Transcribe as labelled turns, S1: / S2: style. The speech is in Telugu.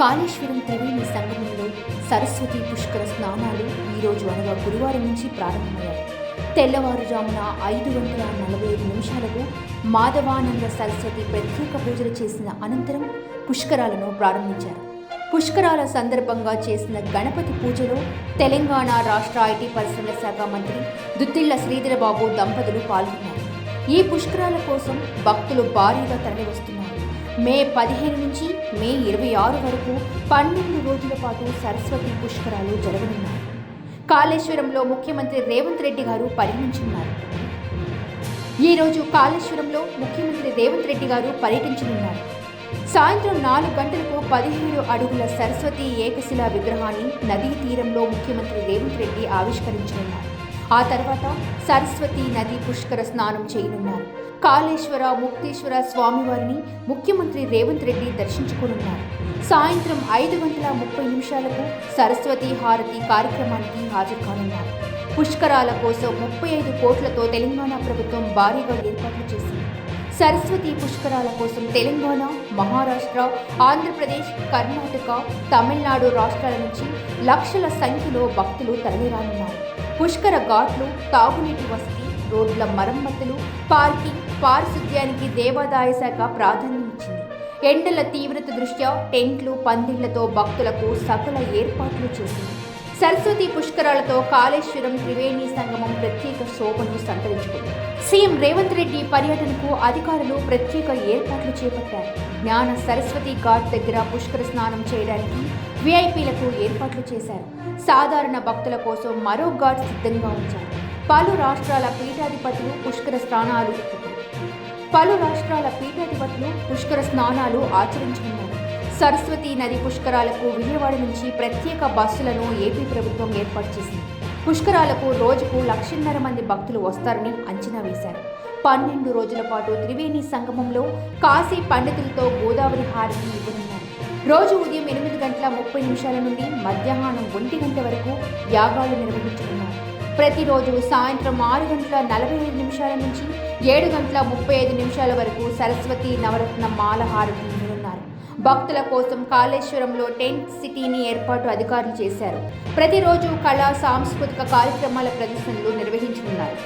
S1: కాళేశ్వరం త్రివేణి సంగమంలో సరస్వతి పుష్కర స్నానాలు ఈరోజు అనగా గురువారం నుంచి ప్రారంభమయ్యాయి. తెల్లవారుజామున ఐదు వందల నలభై ఐదు నిమిషాలకు మాధవానంద సరస్వతి ప్రత్యేక పూజలు చేసిన అనంతరం పుష్కరాలను ప్రారంభించారు. పుష్కరాల సందర్భంగా చేసిన గణపతి పూజలో తెలంగాణ రాష్ట్ర ఐటీ పరిశ్రమల శాఖ మంత్రి దుత్తిళ్ళ శ్రీధరబాబు దంపతులు పాల్గొన్నారు. ఈ పుష్కరాల కోసం భక్తులు భారీగా తరలివస్తున్నారు. మే పదిహేను నుంచి మే ఇరవై ఆరు వరకు పన్నెండు రోజుల పాటు సరస్వతి పుష్కరాలు జరగనున్నాయి. కాళేశ్వరంలో ముఖ్యమంత్రి రేవంత్ రెడ్డి గారు పర్యటించనున్నారు. ఈరోజు కాళేశ్వరంలో ముఖ్యమంత్రి రేవంత్ రెడ్డి గారు పర్యటించనున్నారు. సాయంత్రం నాలుగు గంటలకు పదిహేడు అడుగుల సరస్వతి ఏకశిలా విగ్రహాన్ని నదీ తీరంలో ముఖ్యమంత్రి రేవంత్ రెడ్డి ఆవిష్కరించనున్నారు. ఆ తర్వాత సరస్వతి నది పుష్కర స్నానం చేయనున్నారు. కాళేశ్వర ముక్తేశ్వర స్వామివారిని ముఖ్యమంత్రి రేవంత్ రెడ్డి దర్శించుకోనున్నారు. సాయంత్రం ఐదు గంటల ముప్పై నిమిషాలకు సరస్వతి హారతి కార్యక్రమానికి హాజరు కానున్నారు. పుష్కరాల కోసం ముప్పై ఐదు కోట్లతో తెలంగాణ ప్రభుత్వం భారీగా ఏర్పాట్లు చేసింది. సరస్వతి పుష్కరాల కోసం తెలంగాణ మహారాష్ట్ర ఆంధ్రప్రదేశ్ కర్ణాటక తమిళనాడు రాష్ట్రాల నుంచి లక్షల సంఖ్యలో భక్తులు తరలిరానున్నారు. పుష్కర ఘాట్లు తాగునీటి వసతి రోడ్ల మరమ్మతులు పార్కింగ్ పారిశుద్ధ్యానికి దేవాదాయ శాఖ ప్రాధాన్యమిచ్చింది. ఎండల తీవ్రత దృష్ట్యా టెంట్లు పందిళ్ళతో భక్తులకు సకల ఏర్పాట్లు చేసింది. సరస్వతి పుష్కరాలతో కాళేశ్వరం త్రివేణి సంగమం ప్రత్యేక శోభను సంతరించుకుంది. సీఎం రేవంత్ రెడ్డి పర్యటనకు అధికారులు ప్రత్యేక ఏర్పాట్లు చేపట్టారు. జ్ఞాన సరస్వతి ఘాట్ దగ్గర పుష్కర స్నానం చేయడానికి విఐపీలకు ఏర్పాట్లు చేశారు. సాధారణ భక్తుల కోసం మరో ఘాట్ సిద్ధంగా ఉంచారు. పలు రాష్ట్రాల పీఠాధిపతులు పుష్కర స్నానాలు. పలు రాష్ట్రాల పీఠాధిపతులు పుష్కర స్నానాలు ఆచరించనున్నారు సరస్వతి నది పుష్కరాలకు విజయవాడ నుంచి ప్రత్యేక బస్సులను ఏపీ ప్రభుత్వం ఏర్పాటు చేసింది. పుష్కరాలకు రోజుకు లక్షన్నర మంది భక్తులు వస్తారని అంచనా వేశారు. పన్నెండు రోజుల పాటు త్రివేణి సంగమంలో కాశీ పండితులతో గోదావరి హారతి ఇవ్వనున్నారు. రోజు ఉదయం ఎనిమిది గంటల ముప్పై నిమిషాల నుండి మధ్యాహ్నం ఒంటి గంట వరకు యాగాలు నిర్వహించనున్నారు. ప్రతిరోజు సాయంత్రం ఆరు గంటల నలభై ఐదు నిమిషాల నుంచి ఏడు గంటల ముప్పై ఐదు నిమిషాల వరకు సరస్వతి నవరత్న మాల ఉన్నారు భక్తుల కోసం కాళేశ్వరంలో టెంట్ సిటీని ఏర్పాటు అధికారులు చేశారు. ప్రతిరోజు కళా సాంస్కృతిక కార్యక్రమాల ప్రదర్శనలు నిర్వహించనున్నారు.